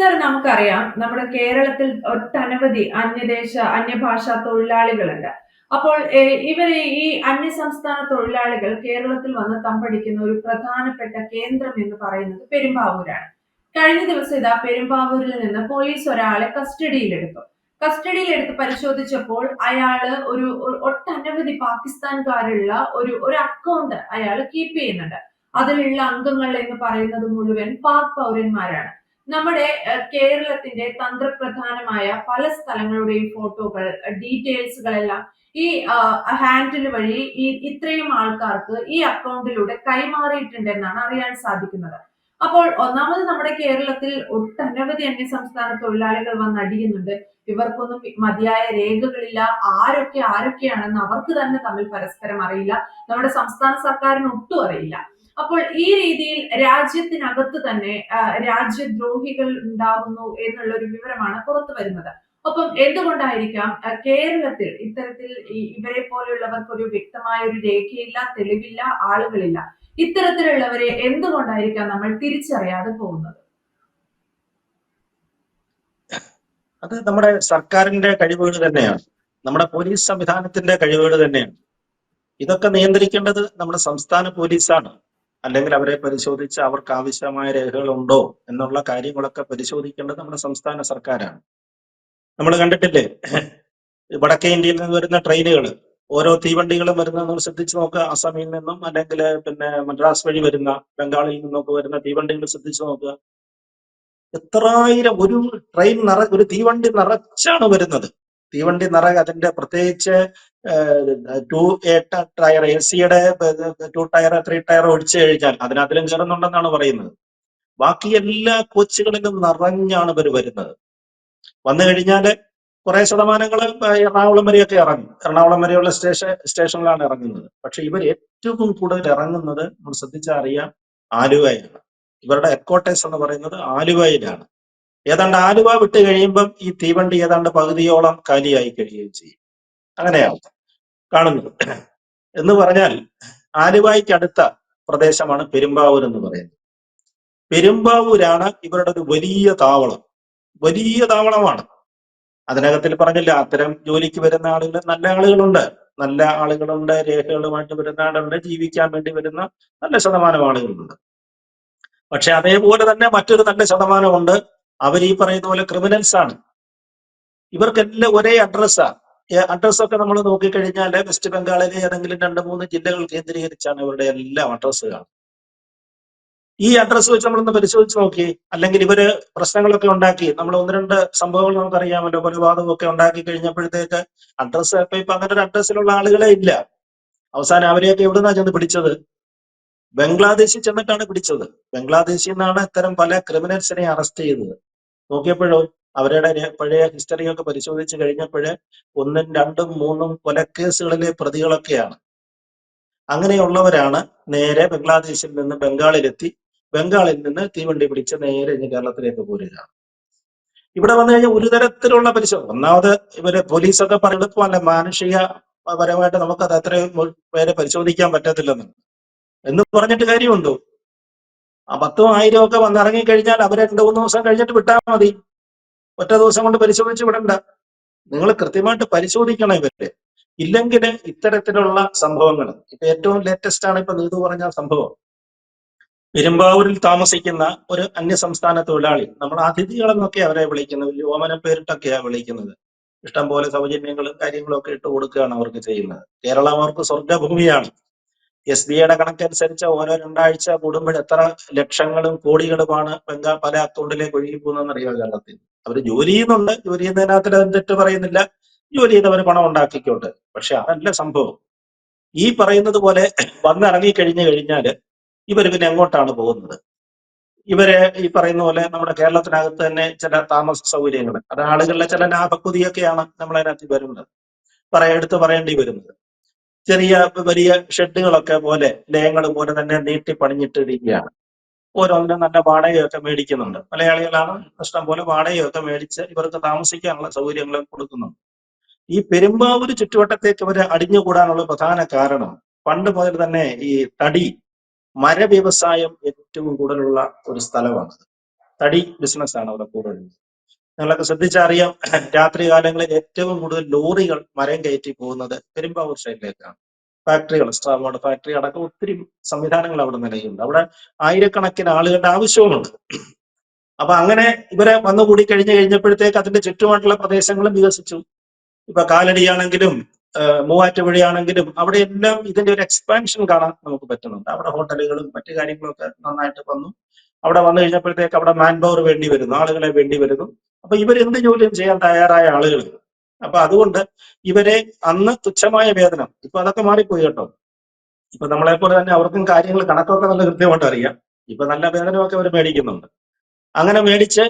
Sir നമുക്കറിയാം നമ്മുടെ കേരളത്തിൽ ഒട്ടനവധി അന്യദേശ അന്യഭാഷാ തൊഴിലാളികളുണ്ട്. അപ്പോൾ ഇവർ ഈ അന്യ സംസ്ഥാന തൊഴിലാളികൾ കേരളത്തിൽ വന്ന് തമ്പടിക്കുന്ന ഒരു പ്രധാനപ്പെട്ട കേന്ദ്രം എന്ന് പറയുന്നത് പെരുമ്പാവൂരാണ്. കഴിഞ്ഞ ദിവസം ഇതാ പെരുമ്പാവൂരിൽ നിന്ന് പോലീസ് ഒരാളെ കസ്റ്റഡിയിലെടുത്തു. കസ്റ്റഡിയിലെടുത്ത് പരിശോധിച്ചപ്പോൾ അയാൾ ഒരു ഒട്ടനവധി പാകിസ്ഥാൻകാരുള്ള ഒരു ഒരു അക്കൗണ്ട് അയാൾ കീപ്പ് ചെയ്യുന്നുണ്ട്. അതിലുള്ള അംഗങ്ങൾ എന്ന് പറയുന്നത് മുഴുവൻ പാക് പൗരന്മാരാണ്. നമ്മുടെ കേരളത്തിന്റെ തന്ത്രപ്രധാനമായ പല സ്ഥലങ്ങളുടെയും ഫോട്ടോകൾ ഡീറ്റെയിൽസുകളെല്ലാം ഈ ഹാൻഡിൽ വഴി ഈ ഇത്രയും ആൾക്കാർക്ക് ഈ അക്കൗണ്ടിലൂടെ കൈമാറിയിട്ടുണ്ട് എന്നാണ് അറിയാൻ സാധിക്കുന്നത്. അപ്പോൾ ഒന്നാമത് നമ്മുടെ കേരളത്തിൽ ഒട്ടനവധി അന്യ സംസ്ഥാന തൊഴിലാളികൾ വന്ന് അടിയുന്നുണ്ട് ഇവർക്കൊന്നും മതിയായ രേഖകളില്ല. ആരൊക്കെ ആരൊക്കെയാണെന്ന് അവർക്ക് തന്നെ തമ്മിൽ പരസ്പരം അറിയില്ല. നമ്മുടെ സംസ്ഥാന സർക്കാരിന് ഒട്ടും അറിയില്ല. അപ്പോൾ ഈ രീതിയിൽ രാജ്യത്തിനകത്ത് തന്നെ രാജ്യദ്രോഹികൾ ഉണ്ടാകുന്നു എന്നുള്ള ഒരു വിവരമാണ് പുറത്തു വരുന്നത്. ഒപ്പം എന്തുകൊണ്ടായിരിക്കാം കേരളത്തിൽ ഇത്തരത്തിൽ ഇവരെ പോലെയുള്ളവർക്ക് ഒരു വ്യക്തമായ ഒരു രേഖയില്ല തെളിവില്ല ആളുകളില്ല. ഇത്തരത്തിലുള്ളവരെ എന്തുകൊണ്ടായിരിക്കാം നമ്മൾ തിരിച്ചറിയാതെ പോകുന്നത്? അത് നമ്മുടെ സർക്കാരിന്റെ കഴിവുകൾ തന്നെയാണ്. നമ്മുടെ പോലീസ് സംവിധാനത്തിന്റെ കഴിവുകൾ തന്നെയാണ്. ഇതൊക്കെ നിയന്ത്രിക്കേണ്ടത് നമ്മുടെ സംസ്ഥാന പോലീസാണ്. അല്ലെങ്കിൽ അവരെ പരിശോധിച്ച് അവർക്ക് ആവശ്യമായ രേഖകൾ ഉണ്ടോ എന്നുള്ള കാര്യങ്ങളൊക്കെ പരിശോധിക്കേണ്ടത് നമ്മുടെ സംസ്ഥാന സർക്കാരാണ്. നമ്മൾ കണ്ടിട്ടില്ലേ? വടക്കേ ഇന്ത്യയിൽ നിന്ന് വരുന്ന ട്രെയിനുകൾ ഓരോ തീവണ്ടികളും വരുന്നത് നമ്മൾ ശ്രദ്ധിച്ചു നോക്കുക. അസമിൽ നിന്നും അല്ലെങ്കിൽ പിന്നെ മദ്രാസ് വഴി വരുന്ന ബംഗാളിൽ നിന്നൊക്കെ വരുന്ന തീവണ്ടികൾ ശ്രദ്ധിച്ചു നോക്കുക. എത്രായിരം ഒരു ട്രെയിൻ നിറ ഒരു തീവണ്ടി നിറച്ചാണ് വരുന്നത്. തീവണ്ടി നിറ അതിന്റെ പ്രത്യേകിച്ച് ടു ടയർ എ സിയുടെ ടു ടയർ ത്രീ ടയർ ഒഴിച്ചു കഴിഞ്ഞാൽ അതിനകത്തിലും കയറുന്നുണ്ടെന്നാണ് പറയുന്നത്. ബാക്കി എല്ലാ കോച്ചുകളിലും നിറഞ്ഞാണ് ഇവർ വരുന്നത്. വന്നു കഴിഞ്ഞാൽ കുറെ ശതമാനങ്ങൾ എറണാകുളം വരെയൊക്കെ ഇറങ്ങും. എറണാകുളം വരെയുള്ള സ്റ്റേഷൻ സ്റ്റേഷനിലാണ് ഇറങ്ങുന്നത്. പക്ഷെ ഇവർ ഏറ്റവും കൂടുതൽ ഇറങ്ങുന്നത് നമ്മൾ ശ്രദ്ധിച്ചാൽ അറിയാം ആലുവയിലാണ്. ഇവരുടെ ഹെഡ്ക്വാർട്ടേഴ്സ് എന്ന് പറയുന്നത് ആലുവയിലാണ്. ഏതാണ്ട് ആലുവ വിട്ട് കഴിയുമ്പം ഈ തീവണ്ടി ഏതാണ്ട് പകുതിയോളം കാലിയായി കഴിയുകയും ചെയ്യും. അങ്ങനെയാണ് കാണുന്നത്. എന്ന് പറഞ്ഞാൽ ആലുവായ്ക്ക് അടുത്ത പ്രദേശമാണ് പെരുമ്പാവൂർ എന്ന് പറയുന്നത്. പെരുമ്പാവൂരാണ് ഇവരുടെ ഒരു വലിയ താവളം. വലിയ താവളമാണ്. അതിനകത്തിൽ പറഞ്ഞില്ല അത്തരം ജോലിക്ക് വരുന്ന ആളുകൾ നല്ല ആളുകളുണ്ട്. നല്ല ആളുകളുണ്ട് രേഖകളുമായിട്ട് വരുന്ന ആളുണ്ട് ജീവിക്കാൻ വേണ്ടി വരുന്ന നല്ല ശതമാനം ആളുകളുണ്ട്. പക്ഷെ അതേപോലെ തന്നെ മറ്റൊരു നല്ല ശതമാനമുണ്ട്. അവർ ഈ പറയുന്ന പോലെ ക്രിമിനൽസ് ആണ്. ഇവർക്കെല്ലാം ഒരേ അഡ്രസ്സാണ് അഡ്രസ്സൊക്കെ നമ്മൾ നോക്കിക്കഴിഞ്ഞാൽ വെസ്റ്റ് ബംഗാളിലെ ഏതെങ്കിലും രണ്ട് മൂന്ന് ജില്ലകൾ കേന്ദ്രീകരിച്ചാണ് ഇവരുടെ എല്ലാം അഡ്രസ്സ് കാണുന്നത് ഈ അഡ്രസ്സ് വെച്ച് നമ്മളൊന്ന് പരിശോധിച്ച് നോക്കി. അല്ലെങ്കിൽ ഇവർ പ്രശ്നങ്ങളൊക്കെ ഉണ്ടാക്കി. നമ്മൾ ഒന്ന് രണ്ട് സംഭവങ്ങൾ നമുക്കറിയാമല്ലോ. കൊലപാതകമൊക്കെ ഉണ്ടാക്കി കഴിഞ്ഞപ്പോഴത്തേക്ക് അഡ്രസ്സ് ഇപ്പൊ ഇപ്പൊ അങ്ങനെ ഒരു അഡ്രസ്സിലുള്ള ആളുകളെ ഇല്ല. അവസാനം അവരെയൊക്കെ എവിടുന്നാ ചെന്ന് പിടിച്ചത്? ബംഗ്ലാദേശിൽ ചെന്നിട്ടാണ് പിടിച്ചത്. ബംഗ്ലാദേശിൽ നിന്നാണ് ഇത്തരം പല ക്രിമിനൽസിനെ അറസ്റ്റ് ചെയ്തത്. നോക്കിയപ്പോഴോ അവരുടെ പഴയ ഹിസ്റ്ററിയൊക്കെ പരിശോധിച്ച് കഴിഞ്ഞപ്പോഴേ ഒന്നും രണ്ടും മൂന്നും കൊലക്കേസുകളിലെ പ്രതികളൊക്കെയാണ്. അങ്ങനെയുള്ളവരാണ് നേരെ ബംഗ്ലാദേശിൽ നിന്ന് ബംഗാളിലെത്തി ബംഗാളിൽ നിന്ന് തീവണ്ടി പിടിച്ച് നേരെ ഇനി കേരളത്തിലേക്ക് പോരുകയാണ് ഇവിടെ വന്നു കഴിഞ്ഞാൽ ഒരു തരത്തിലുള്ള പരിശോധന ഒന്നാമത് ഇവർ പോലീസൊക്കെ പറയുമ്പോൾ മാനുഷിക പരമായിട്ട് നമുക്കത് അത്രയും പേരെ പരിശോധിക്കാൻ പറ്റത്തില്ലെന്ന്. എന്ന് പറഞ്ഞിട്ട് കാര്യമുണ്ടോ? ആ പത്തും ആയിരം ഒക്കെ വന്നിറങ്ങി കഴിഞ്ഞാൽ അവരെ രണ്ടു മൂന്ന് ദിവസം കഴിഞ്ഞിട്ട് വിട്ടാൽ മതി. ഒറ്റ ദിവസം കൊണ്ട് പരിശോധിച്ച് വിടണ്ട. നിങ്ങൾ കൃത്യമായിട്ട് പരിശോധിക്കണം ഇവരെ. ഇല്ലെങ്കിൽ ഇത്തരത്തിലുള്ള സംഭവങ്ങൾ ഇപ്പൊ ഏറ്റവും ലേറ്റസ്റ്റ് ആണ് ഇപ്പൊ നീതു പറഞ്ഞ സംഭവം. പെരുമ്പാവൂരിൽ താമസിക്കുന്ന ഒരു അന്യസംസ്ഥാന തൊഴിലാളി നമ്മൾ അതിഥികളെന്നൊക്കെ അവരെ വിളിക്കുന്നത് വലിയ പേരിട്ടൊക്കെയാണ് പേരിട്ടൊക്കെയാ വിളിക്കുന്നത്. ഇഷ്ടം പോലെ സൗജന്യങ്ങളും കാര്യങ്ങളും ഒക്കെ ഇട്ട് കൊടുക്കുകയാണ് അവർക്ക് ചെയ്യുന്നത്. കേരളം അവർക്ക് സ്വർഗഭൂമിയാണ് എസ് ബി ഐയുടെ കണക്ക് അനുസരിച്ച് ഓരോ രണ്ടാഴ്ച കൂടുമ്പോൾ എത്ര ലക്ഷങ്ങളും കോടികളുമാണ് ബംഗാൾ പല അക്കൗണ്ടിലേക്ക് ഒഴുകി പോകുന്നതെന്ന് അറിയാം കേരളത്തിൽ. അവർ ജോലി ചെയ്യുന്നുണ്ട്. ജോലി ചെയ്യുന്നതിനകത്ത് തെറ്റ് പറയുന്നില്ല. ജോലി ചെയ്തവർ പണം ഉണ്ടാക്കിക്കോട്ടെ പക്ഷെ അതല്ല സംഭവം. ഈ പറയുന്നത് പോലെ വന്നിറങ്ങി കഴിഞ്ഞു കഴിഞ്ഞാൽ ഇവർ പിന്നെ എങ്ങോട്ടാണ് പോകുന്നത്? ഇവരെ ഈ പറയുന്ന പോലെ നമ്മുടെ കേരളത്തിനകത്ത് തന്നെ ചില താമസ സൗകര്യങ്ങൾ. അത് ആളുകളുടെ ചില ലാഭക്കുതിയൊക്കെയാണ് നമ്മളതിനകത്ത് വരുന്നത്. പറയാ എടുത്ത് പറയേണ്ടി വരുന്നത്. ചെറിയ വലിയ ഷെഡുകളൊക്കെ പോലെ ലയങ്ങൾ പോലെ തന്നെ നീട്ടി പണിഞ്ഞിട്ടിരിക്കുകയാണ്. ഓരോന്നിനും നല്ല വാടകയൊക്കെ മേടിക്കുന്നുണ്ട്. മലയാളികളാണ് ഇഷ്ടം പോലെ വാടകയൊക്കെ മേടിച്ച് ഇവർക്ക് താമസിക്കാനുള്ള സൗകര്യങ്ങൾ കൊടുക്കുന്നുണ്ട്. ഈ പെരുമ്പാവൂർ ചുറ്റുവട്ടത്തേക്ക് ഇവർ അടിഞ്ഞുകൂടാനുള്ള പ്രധാന കാരണം പണ്ട് മുതൽ തന്നെ ഈ തടി മര വ്യവസായം ഏറ്റവും കൂടുതലുള്ള ഒരു സ്ഥലമാണ് തടി ബിസിനസ് ആണ് അവിടെ കൂടുതൽ നിങ്ങളൊക്കെ ശ്രദ്ധിച്ചറിയാം രാത്രി കാലങ്ങളിൽ ഏറ്റവും കൂടുതൽ ലോറികൾ മരം കയറ്റി പോകുന്നത് പെരുമ്പാവൂർ സൈഡിലേക്കാണ്. ഫാക്ടറികൾ സ്ട്രാബോർഡ് ഫാക്ടറി അടക്കം ഒത്തിരി സംവിധാനങ്ങൾ അവിടെ നിലയുണ്ട്. അവിടെ ആയിരക്കണക്കിന് ആളുകളുടെ ആവശ്യവുമുണ്ട്. അപ്പൊ അങ്ങനെ ഇവരെ വന്നുകൂടി കഴിഞ്ഞു കഴിഞ്ഞപ്പോഴത്തേക്ക് അതിന്റെ ചുറ്റുമായിട്ടുള്ള പ്രദേശങ്ങളും വികസിച്ചു. ഇപ്പൊ കാലടിയാണെങ്കിലും മൂവാറ്റുപുഴയാണെങ്കിലും അവിടെ എല്ലാം ഇതിന്റെ ഒരു എക്സ്പാൻഷൻ കാണാൻ നമുക്ക് പറ്റുന്നുണ്ട്. അവിടെ ഹോട്ടലുകളും മറ്റു കാര്യങ്ങളൊക്കെ നന്നായിട്ട് വന്നു. അവിടെ വന്നു കഴിഞ്ഞപ്പോഴത്തേക്ക് അവിടെ മാൻ പവർ വേണ്ടി വരുന്നു. ആളുകളെ വേണ്ടി വരുന്നു. അപ്പൊ ഇവർ എന്ത് ജോലിയും ചെയ്യാൻ തയ്യാറായ ആളുകൾ അപ്പൊ അതുകൊണ്ട് ഇവരെ അന്ന് തുച്ഛമായ വേതനം ഇപ്പൊ അതൊക്കെ മാറിപ്പോയി കേട്ടോ. ഇപ്പൊ നമ്മളെ പോലെ തന്നെ അവർക്കും കാര്യങ്ങൾ കണക്കൊക്കെ നല്ല കൃത്യമായിട്ട് അറിയാം. ഇപ്പൊ നല്ല വേതനമൊക്കെ അവർ മേടിക്കുന്നുണ്ട്. അങ്ങനെ മേടിച്ച്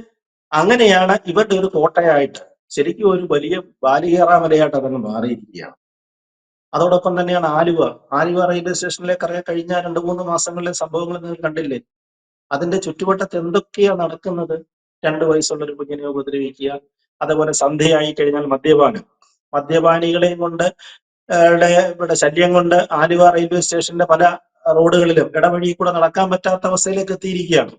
അങ്ങനെയാണ് ഇവരുടെ ഒരു കോട്ടയായിട്ട് ശരിക്കും ഒരു വലിയ ബാലികേറാമലയായിട്ട് അതങ്ങ് മാറിയിരിക്കുകയാണ്. അതോടൊപ്പം തന്നെയാണ് ആലുവ. ആലുവ റെയിൽവേ സ്റ്റേഷനിലേക്ക് ഇറങ്ങി കഴിഞ്ഞ രണ്ട് മൂന്ന് മാസങ്ങളിലെ സംഭവങ്ങൾ നിങ്ങൾ കണ്ടില്ലേ? അതിന്റെ ചുറ്റുവട്ടത്ത് എന്തൊക്കെയാ നടക്കുന്നത്? രണ്ട് വയസ്സുള്ള ഒരു കുഞ്ഞിനെ ഉപദ്രവിക്കുക. അതുപോലെ സന്ധ്യയായി കഴിഞ്ഞാൽ മദ്യപാനം. മദ്യപാനികളെയും കൊണ്ട് ഇവിടെ ശല്യം കൊണ്ട് ആലുവ റെയിൽവേ സ്റ്റേഷന്റെ പല റോഡുകളിലും ഇടവഴി കൂടെ നടക്കാൻ പറ്റാത്ത അവസ്ഥയിലേക്ക് എത്തിയിരിക്കുകയാണ്.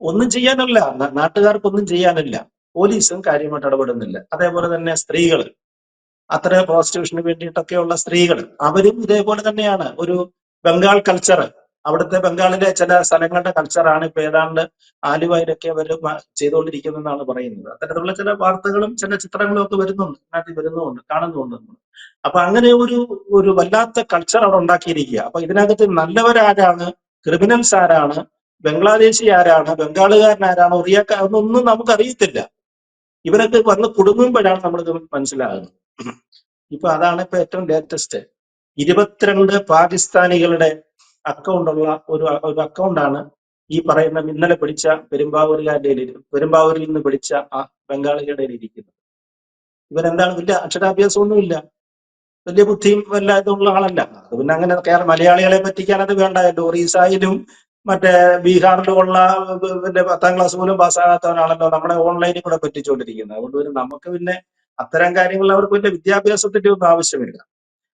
ഒന്നും ചെയ്യാനല്ല. നാട്ടുകാർക്കൊന്നും ചെയ്യാനില്ല. പോലീസും കാര്യമായിട്ട് ഇടപെടുന്നില്ല. അതേപോലെ തന്നെ സ്ത്രീകൾ അത്ര പ്രോസ്റ്റിറ്റ്യൂഷന് വേണ്ടിയിട്ടൊക്കെയുള്ള സ്ത്രീകൾ അവരും ഇതേപോലെ തന്നെയാണ്. ഒരു ബംഗാൾ കൾച്ചർ അവിടുത്തെ ബംഗാളിലെ ചില സ്ഥലങ്ങളുടെ കൾച്ചറാണ് ഇപ്പൊ ഏതാണ്ട് ആലുവയിലൊക്കെ അവർ ചെയ്തുകൊണ്ടിരിക്കുന്നതെന്നാണ് പറയുന്നത്. അത്തരത്തിലുള്ള ചില വാർത്തകളും ചില ചിത്രങ്ങളും ഒക്കെ വരുന്നുണ്ട്. നാട്ടിൽ വരുന്നുണ്ട് കാണുന്നുമുണ്ട് നമ്മൾ അപ്പൊ അങ്ങനെ ഒരു ഒരു വല്ലാത്ത കൾച്ചർ അവിടെ ഉണ്ടാക്കിയിരിക്കുക. അപ്പൊ ഇതിനകത്ത് നല്ലവരാരാണ്? ക്രിമിനൽസ് ആരാണ്? ബംഗ്ലാദേശി ആരാണ്? ബംഗാളുകാരൻ ആരാണ്? ഒറിയക്ക അതൊന്നും നമുക്ക് അറിയത്തില്ല ഇവരൊക്കെ വന്ന് കുടുങ്ങുമ്പോഴാണ് നമ്മളിത് മനസ്സിലാകുന്നത്. ഇപ്പൊ അതാണ് ഇപ്പൊ ഏറ്റവും ലേറ്റസ്റ്റ് ഇരുപത്തിരണ്ട് പാകിസ്ഥാനികളുടെ അക്കൗണ്ട് ഉള്ള ഒരു ഒരു അക്കൗണ്ടാണ് ഈ പറയുന്ന ഇന്നലെ പിടിച്ച പെരുമ്പാവൂരുകാരുടെ പെരുമ്പാവൂരിൽ നിന്ന് പിടിച്ച ആ ബംഗാളികളുടെ ഇരിക്കുന്നത്. ഇവരെന്താണ് വലിയ അക്ഷരാഭ്യാസമൊന്നുമില്ല. വലിയ ബുദ്ധിയും വല്ല ഇതുള്ള ആളല്ല. അത് പിന്നെ അങ്ങനെ കേരള മലയാളികളെ പറ്റിക്കാൻ അത് വേണ്ടായല്ലോ ഒറീസായിലും മറ്റേ ബീഹാറിലും ഉള്ള പിന്നെ പത്താം ക്ലാസ് പോലും പാസ്സാകാത്തവനാണല്ലോ നമ്മുടെ ഓൺലൈനിൽ കൂടെ പറ്റിച്ചുകൊണ്ടിരിക്കുന്നത് അതുകൊണ്ട് പിന്നെ നമുക്ക് പിന്നെ അത്തരം കാര്യങ്ങൾ അവർക്ക് വലിയ വിദ്യാഭ്യാസത്തിന്റെ ഒന്നും ആവശ്യമില്ല.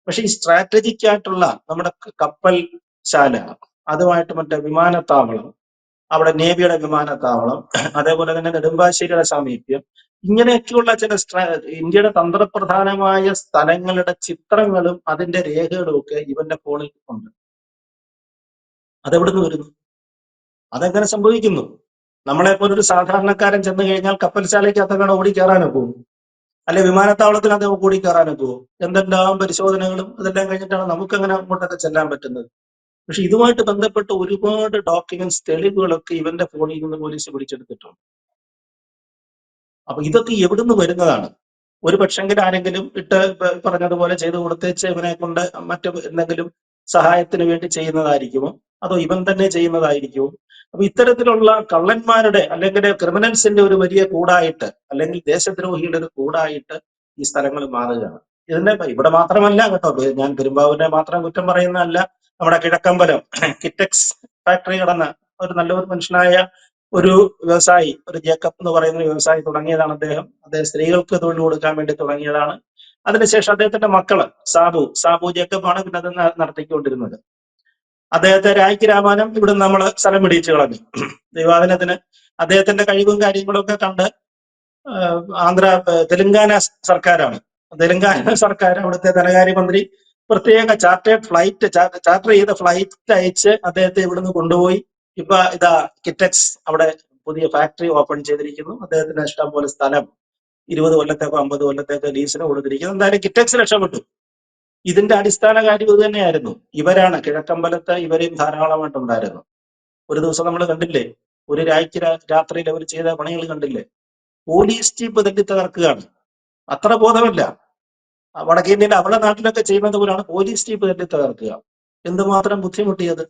പക്ഷെ ഈ സ്ട്രാറ്റജിക് ആയിട്ടുള്ള നമ്മുടെ കപ്പൽ ശാല. അതുമായിട്ട് മറ്റേ വിമാനത്താവളം അവിടെ നേവിയുടെ വിമാനത്താവളം അതേപോലെ തന്നെ നെടുമ്പാശ്ശേരിയുടെ സാമീപ്യം. ഇങ്ങനെയൊക്കെയുള്ള ചില ഇന്ത്യയുടെ തന്ത്രപ്രധാനമായ സ്ഥലങ്ങളുടെ ചിത്രങ്ങളും അതിന്റെ രേഖകളും ഒക്കെ ഇവന്റെ ഫോണിൽ ഉണ്ട്. അതെവിടുന്ന് വരുന്നു? അതെങ്ങനെ സംഭവിക്കുന്നു? നമ്മളെ പോലൊരു സാധാരണക്കാരൻ ചെന്ന് കഴിഞ്ഞാൽ കപ്പൽശാലയ്ക്ക് അത്തങ്ങനെ ഓടി കയറാനോ പോകും അല്ലെ വിമാനത്താവളത്തിനകത്ത് ഓടി കയറാനോ പോകും എന്തെല്ലാം പരിശോധനകളും ഇതെല്ലാം കഴിഞ്ഞിട്ടാണ് നമുക്ക് അങ്ങനെ അങ്ങോട്ടൊക്കെ ചെല്ലാൻ പറ്റുന്നത്? പക്ഷെ ഇതുമായിട്ട് ബന്ധപ്പെട്ട ഒരുപാട് ഡോക്യുമെന്റ്സ് തെളിവുകളൊക്കെ ഇവന്റെ ഫോണിൽ നിന്ന് പോലീസ് പിടിച്ചെടുത്തിട്ടുണ്ട്. അപ്പൊ ഇതൊക്കെ എവിടുന്ന് വരുന്നതാണ്? ഒരു പക്ഷെങ്കിൽ ആരെങ്കിലും ഇട്ട് പറഞ്ഞതുപോലെ ചെയ്തു കൊടുത്തേച്ച് ഇവനെ കൊണ്ട് മറ്റു എന്തെങ്കിലും സഹായത്തിന് വേണ്ടി ചെയ്യുന്നതായിരിക്കുമോ? അതോ ഇവൻ തന്നെ ചെയ്യുന്നതായിരിക്കുമോ? അപ്പൊ ഇത്തരത്തിലുള്ള കള്ളന്മാരുടെ അല്ലെങ്കിൽ ക്രിമിനൽസിന്റെ ഒരു വലിയ കൂടായിട്ട് അല്ലെങ്കിൽ ദേശദ്രോഹിയുടെ ഒരു കൂടായിട്ട് ഈ സ്ഥലങ്ങൾ മാറുകയാണ്. ഇതിന്റെ ഇവിടെ മാത്രമല്ല കേട്ടോ ഞാൻ പെരുമ്പാവൂരിനെ മാത്രം കുറ്റം പറയുന്നതല്ല. നമ്മുടെ കിഴക്കമ്പലം കിറ്റക്സ് ഫാക്ടറി കടന്ന് ഒരു നല്ലൊരു മനുഷ്യനായ ഒരു വ്യവസായി ഒരു ജേക്കബ് എന്ന് പറയുന്ന ഒരു വ്യവസായി തുടങ്ങിയതാണ് അദ്ദേഹം. അദ്ദേഹം സ്ത്രീകൾക്ക് തൊഴിൽ കൊടുക്കാൻ വേണ്ടി തുടങ്ങിയതാണ്. അതിനുശേഷം അദ്ദേഹത്തിന്റെ മക്കൾ സാബു സാബു ജേക്കബ് ആണ് പിന്നെ അത് നടത്തിക്കൊണ്ടിരുന്നത്. അദ്ദേഹത്തെ രായ്ക്ക് രാമാനം ഇവിടെ നമ്മൾ സ്ഥലം പിടിച്ചു കളഞ്ഞു. ദൈവാദിനത്തിന് അദ്ദേഹത്തിന്റെ കഴിവും കാര്യങ്ങളും ഒക്കെ കണ്ട് ആന്ധ്ര തെലുങ്കാന സർക്കാരാണ്. തെലുങ്കാന സർക്കാർ അവിടുത്തെ ധനകാര്യമന്ത്രി പ്രത്യേക ചാർട്ടേഡ് ഫ്ലൈറ്റ് ചാർട്ടർ ചെയ്ത ഫ്ലൈറ്റ് അയച്ച് അദ്ദേഹത്തെ ഇവിടുന്ന് കൊണ്ടുപോയി. ഇപ്പൊ ഇതാ കിറ്റക്സ് അവിടെ പുതിയ ഫാക്ടറി ഓപ്പൺ ചെയ്തിരിക്കുന്നു. അദ്ദേഹത്തിന് ഇഷ്ടം പോലെ സ്ഥലം. ഇരുപത് കൊല്ലത്തേക്കോ അമ്പത് കൊല്ലത്തേക്കോ ലീസിന് കൊടുത്തിരിക്കുന്നു. എന്തായാലും കിറ്റക്സ് രക്ഷപ്പെട്ടു. ഇതിന്റെ അടിസ്ഥാന കാര്യം ഇത് തന്നെയായിരുന്നു. ഇവരാണ് കിഴക്കമ്പലത്ത് ഇവരെയും ധാരാളമായിട്ടുണ്ടായിരുന്നു ഒരു ദിവസം നമ്മൾ കണ്ടില്ലേ? ഒരു രായ്ക്ക് രാ- രാത്രിയിൽ അവർ ചെയ്ത പണികൾ കണ്ടില്ലേ? പോലീസ് ചീപ്പ് തട്ടി തകർക്കുകയാണ് അത്ര ബോധമില്ല. ആ വടക്കേ ഇന്ത്യയിൽ അവരുടെ നാട്ടിലൊക്കെ ചെയ്യുന്നത് പോലെയാണ് പോലീസ് ജീപ്പ് തന്നെ തകർക്കുക. എന്തുമാത്രം ബുദ്ധിമുട്ടിയത്?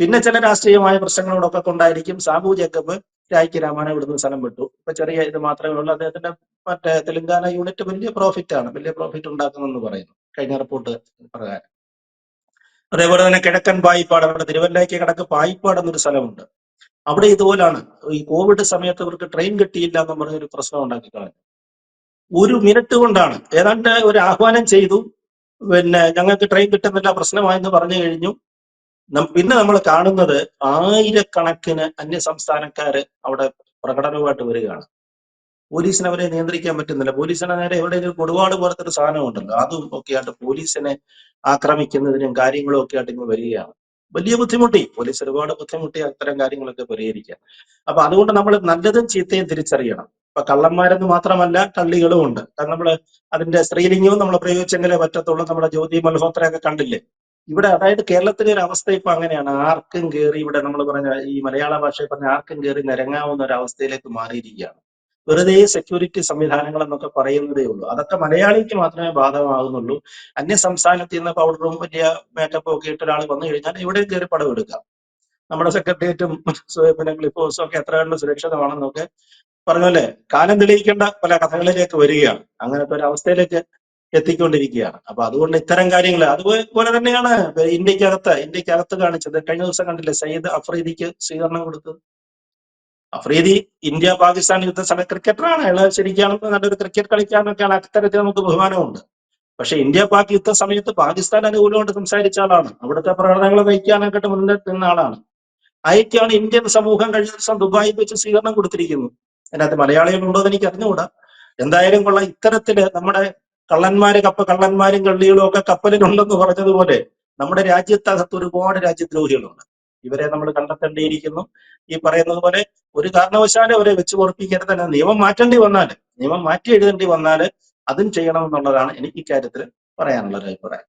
പിന്നെ ചില രാഷ്ട്രീയമായ പ്രശ്നങ്ങളോടൊക്കെ കൊണ്ടായിരിക്കും സാബു ജേക്കബ് രാജ്ക്ക് രാമാന ഇവിടുന്ന് സ്ഥലം വിട്ടു. ഇപ്പൊ ചെറിയ ഇത് മാത്രമേ ഉള്ളൂ. അദ്ദേഹത്തിന്റെ മറ്റേ തെലുങ്കാന യൂണിറ്റ് വലിയ പ്രോഫിറ്റ് ആണ്. വലിയ പ്രോഫിറ്റ് ഉണ്ടാക്കുന്നെന്ന് പറയുന്നു. കഴിഞ്ഞ റിപ്പോർട്ട് പ്രകാരം. അതേപോലെ തന്നെ കിഴക്കൻ പായിപ്പാട് അവിടെ തിരുവല്ലയ്ക്ക് കിടക്ക് പായിപ്പാട് എന്നൊരു സ്ഥലമുണ്ട്. അവിടെ ഇതുപോലാണ് ഈ കോവിഡ് സമയത്ത് ഇവർക്ക് ട്രെയിൻ കിട്ടിയില്ല എന്ന് പറഞ്ഞൊരു പ്രശ്നം ഉണ്ടാക്കി കളഞ്ഞു. ഒരു മിനിറ്റ് കൊണ്ടാണ്. ഏതാണ്ട് ഒരു ആഹ്വാനം ചെയ്തു. പിന്നെ ഞങ്ങൾക്ക് ട്രെയിൻ കിട്ടുന്നില്ല പ്രശ്നമായെന്ന് പറഞ്ഞു കഴിഞ്ഞു. പിന്നെ നമ്മൾ കാണുന്നത് ആയിരക്കണക്കിന് അന്യ സംസ്ഥാനക്കാര് അവിടെ പ്രകടനവുമായിട്ട് വരികയാണ്. പോലീസിന് അവരെ നിയന്ത്രിക്കാൻ പറ്റുന്നില്ല. പോലീസിനെ നേരെ എവിടെയെങ്കിലും കൊടുപാട് പോലത്തെ ഒരു സാധനം ഉണ്ടല്ലോ. അതും ഒക്കെ ആയിട്ട് പോലീസിനെ ആക്രമിക്കുന്നതിനും കാര്യങ്ങളും ഒക്കെ ആയിട്ട് ഇങ്ങ് വരികയാണ്. വലിയ ബുദ്ധിമുട്ടി. പോലീസ് ഒരുപാട് ബുദ്ധിമുട്ടി അത്തരം കാര്യങ്ങളൊക്കെ പരിഹരിക്കാൻ. അപ്പൊ അതുകൊണ്ട് നമ്മൾ നല്ലതും ചീത്തയും തിരിച്ചറിയണം. ഇപ്പൊ കള്ളന്മാരെന്ന് മാത്രമല്ല കള്ളികളും ഉണ്ട്. കാരണം നമ്മൾ അതിന്റെ സ്ത്രീലിംഗവും നമ്മൾ പ്രയോഗിച്ചെങ്കിലേ പറ്റത്തുള്ളൂ. നമ്മുടെ ജ്യോതി മൽഹോത്രയൊക്കെ കണ്ടില്ലേ? ഇവിടെ അതായത് കേരളത്തിലെ ഒരു അവസ്ഥ ഇപ്പൊ അങ്ങനെയാണ്. ആർക്കും കയറി ഇവിടെ നമ്മൾ പറഞ്ഞ ഈ മലയാള ഭാഷയിൽ പറഞ്ഞ ആർക്കും കയറി നിരങ്ങാവുന്ന ഒരു അവസ്ഥയിലേക്ക് മാറിയിരിക്കുകയാണ്. വെറുതെ സെക്യൂരിറ്റി സംവിധാനങ്ങൾ എന്നൊക്കെ പറയുന്നതേ ഉള്ളൂ. അതൊക്കെ മലയാളിക്ക് മാത്രമേ ബാധകമാകുന്നുള്ളൂ. അന്യ സംസ്ഥാനത്ത് നിന്ന് പൗഡറും വലിയ മേക്കപ്പും ഒക്കെ ഇട്ട ഒരാൾ വന്നു കഴിഞ്ഞാൽ എവിടെയും കയറി പടം എടുക്കാം. നമ്മുടെ സെക്രട്ടേറിയറ്റും പിന്നെ ഹൗസും ഒക്കെ എത്ര കണ്ട് സുരക്ഷിതമാണെന്നൊക്കെ പറഞ്ഞല്ലേ? കാലം തെളിയിക്കേണ്ട പല കഥകളിലേക്ക് വരികയാണ്. അങ്ങനത്തെ ഒരു അവസ്ഥയിലേക്ക് എത്തിക്കൊണ്ടിരിക്കുകയാണ്. അപ്പൊ അതുകൊണ്ട് ഇത്തരം കാര്യങ്ങൾ അതുപോലെ തന്നെയാണ് ഇന്ത്യക്കകത്ത് ഇന്ത്യക്കകത്ത് കാണിച്ചത്. കഴിഞ്ഞ ദിവസം കണ്ടില്ലേ സയ്യിദ് അഫ്രീദിക്ക് സ്വീകരണം കൊടുത്തത്? അഫ്രീദി ഇന്ത്യ പാകിസ്ഥാൻ യുദ്ധ സമയ ക്രിക്കറ്ററാണ്. അയാൾ ശരിക്കാണ് നല്ലൊരു ക്രിക്കറ്റ് കളിക്കാരനൊക്കെയാണ് അത്തരത്തിൽ നമുക്ക് ബഹുമാനമുണ്ട്. പക്ഷെ ഇന്ത്യ പാക് യുദ്ധ സമയത്ത് പാകിസ്ഥാൻ അനുകൂലമായിട്ട് സംസാരിച്ച ആളാണ്. അവിടുത്തെ പ്രകടനങ്ങൾ നയിക്കാനൊക്കെ മുന്നിൽ നിന്ന ആളാണ്. അയക്കാണ് ഇന്ത്യൻ സമൂഹം കഴിഞ്ഞ ദിവസം ദുബായിൽ വെച്ച് സ്വീകരണം കൊടുത്തിരിക്കുന്നു. അതിനകത്ത് മലയാളികളുണ്ടോ എന്ന് എനിക്ക് അറിഞ്ഞുകൂടാ. എന്തായാലും കൊള്ള. ഇത്തരത്തിൽ നമ്മുടെ കള്ളന്മാര് കപ്പ കള്ളന്മാരും കള്ളികളും ഒക്കെ കപ്പലിലുണ്ടെന്ന് പറഞ്ഞതുപോലെ നമ്മുടെ രാജ്യത്തകത്ത് ഒരുപാട് രാജ്യദ്രോഹികളുണ്ട്. ഇവരെ നമ്മൾ കണ്ടെത്തേണ്ടിയിരിക്കുന്നു. ഈ പറയുന്നത് പോലെ ഒരു കാരണവശാലും അവരെ വെച്ച് പൊറപ്പിക്കരുത് തന്നെ നിയമം മാറ്റേണ്ടി വന്നാൽ നിയമം മാറ്റി എഴുതേണ്ടി വന്നാൽ അതും ചെയ്യണം എന്നുള്ളതാണ് എനിക്ക് ഇക്കാര്യത്തിൽ പറയാനുള്ള ഒരു അഭിപ്രായം.